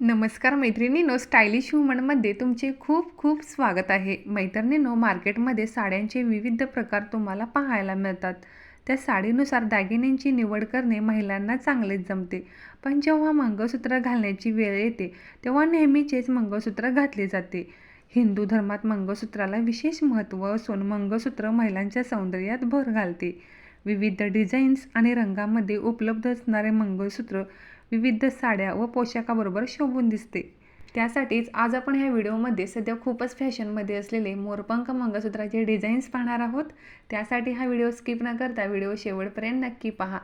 नमस्कार मैत्रिणींनो स्टायलिश वुमनमध्ये तुमचे खूप खूप स्वागत आहे. मैत्रिणींनो मार्केटमध्ये साड्यांचे विविध प्रकार तुम्हाला पाहायला मिळतात. त्या साडीनुसार दागिन्यांची निवड करणे महिलांना चांगलेच जमते. पण जेव्हा मंगळसूत्र घालण्याची वेळ येते तेव्हा नेहमीचेच मंगळसूत्र घातले जाते. हिंदू धर्मात मंगळसूत्राला विशेष महत्त्व असून मंगळसूत्र महिलांच्या सौंदर्यात भर घालते. विविध डिझाईन्स आणि रंगामध्ये उपलब्ध असणारे मंगळसूत्र विविध साड्या व पोशाखाबरोबर शोभून दिसते. त्यासाठीच आज आपण ह्या व्हिडिओमध्ये सध्या खूपच फॅशनमध्ये असलेले मोरपंख मंगळसूत्राचे डिझाईन्स पाहणार आहोत. त्यासाठी हा व्हिडिओ स्किप न करता व्हिडिओ शेवटपर्यंत नक्की पहा.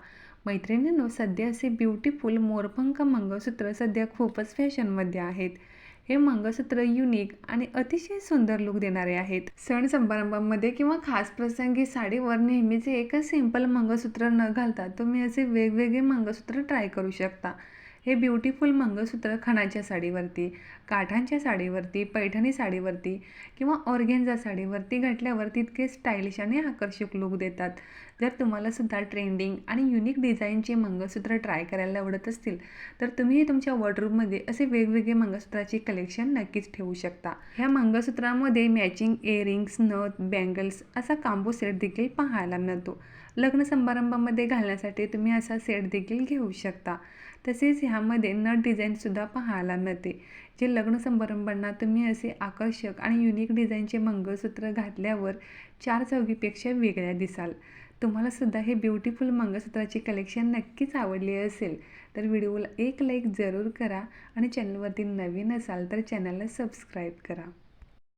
मैत्रिणींनो सध्या असे ब्युटिफुल मोरपंख मंगळसूत्र सध्या खूपच फॅशनमध्ये आहेत. हे मंगळसूत्र युनिक आणि अतिशय सुंदर लुक देणारे आहेत. सण समारंभामध्ये किंवा खास प्रसंगी साडीवर नेहमीचे एकच सिंपल मंगळसूत्र न घालता तुम्ही असे वेगवेगळे मंगळसूत्र ट्राय करू शकता. हे ब्युटिफुल मंगळसूत्र खणाच्या साडीवरती काठांच्या साडीवरती पैठणी साडीवरती किंवा ऑर्गेन्झा साडीवरती घातल्यावर तितके स्टाईलिश आणि आकर्षक लुक देतात. जर तुम्हालासुद्धा ट्रेंडिंग आणि युनिक डिझाईनचे मंगळसूत्र ट्राय करायला आवडत असतील तर तुम्ही तुमच्या वॉर्डरूममध्ये असे वेगवेगळे मंगळसूत्राचे कलेक्शन नक्कीच ठेवू शकता. ह्या मंगळसूत्रामध्ये मॅचिंग इयरिंग्स नथ बँगल्स असा कांबो सेट देखील पाहायला मिळतो. लग्न समारंभामध्ये घालण्यासाठी तुम्ही असा सेट देखील घेऊ शकता. तसेच ह्या ह्यामध्ये नट डिझाईनसुद्धा पाहायला मिळते. जे लग्न समारंभांना तुम्ही असे आकर्षक आणि युनिक डिझाईनचे मंगळसूत्र घातल्यावर चार चौघीपेक्षा वेगळ्या दिसाल. तुम्हालासुद्धा हे ब्युटिफुल मंगळसूत्राचे कलेक्शन नक्कीच आवडले असेल. तर व्हिडिओला एक लाईक जरूर करा आणि चॅनलवरती नवीन असाल तर चॅनलला सबस्क्राईब करा.